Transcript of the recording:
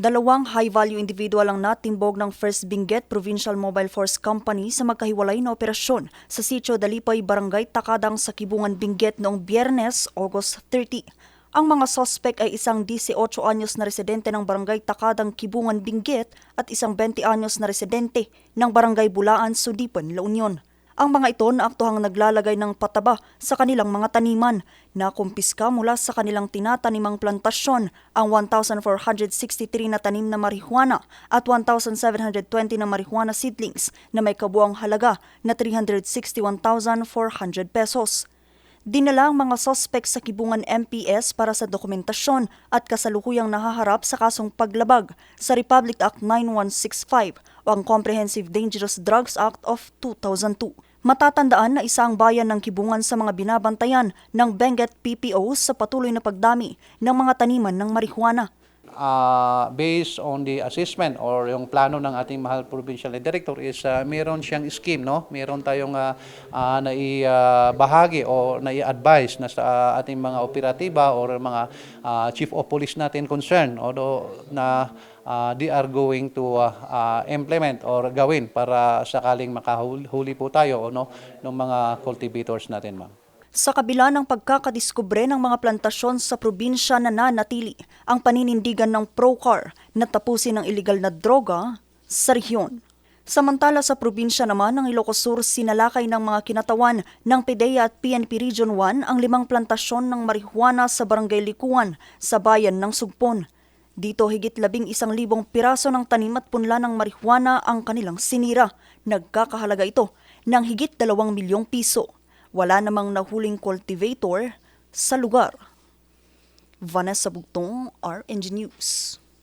Dalawang high-value individual ang natimbog ng First Benguet Provincial Mobile Force Company sa magkahiwalay na operasyon sa Sitio Dalipay, Barangay Takadang sa Kibungan, Benguet noong Biyernes, August 30. Ang mga sospek ay isang 18 anyos na residente ng Barangay Takadang, Kibungan, Benguet at isang 20 anyos na residente ng Barangay Bulaan, Sudipan, La Union. Ang mga ito naaktuhang naglalagay ng pataba sa kanilang mga taniman na kumpiska mula sa kanilang tinatanimang plantasyon ang 1,463 na tanim na marihuana at 1,720 na marihuana seedlings na may kabuang halaga na 361,400 pesos. Dinala ang mga sospek sa Kibungan MPS para sa dokumentasyon at kasalukuyang nahaharap sa kasong paglabag sa Republic Act 9165 o ang Comprehensive Dangerous Drugs Act of 2002. Matatandaan na isang bayan ng Kibungan sa mga binabantayan ng Benguet PPO sa patuloy na pagdami ng mga taniman ng marihuana. Uh, based on the assessment or yung plano ng ating mahal provincial director is uh, meron siyang scheme no? Meron tayong uh, uh, naibahagi o nai-advise na sa uh, ating mga operatiba or mga uh, chief of police natin concerned although na uh, they are going to uh, uh, implement or gawin para sakaling makahuli po tayo no? Ng mga cultivators natin ma'am Sa kabila ng pagkakadiskubre ng mga plantasyon sa probinsya na nanatili ang paninindigan ng Procar na tapusin ang iligal na droga sa rehiyon. Samantala sa probinsya naman ng Ilocos Sur, sinalakay ng mga kinatawan ng PDEA at PNP Region 1 ang limang plantasyon ng marihuana sa Barangay Likuan sa bayan ng Sugpon. Dito higit labing isang libong piraso ng tanim at punla ng marihuana ang kanilang sinira. Nagkakahalaga ito ng higit dalawang milyong piso. Wala namang nahuling cultivator sa lugar. Vanessa Bugtong, RNG News.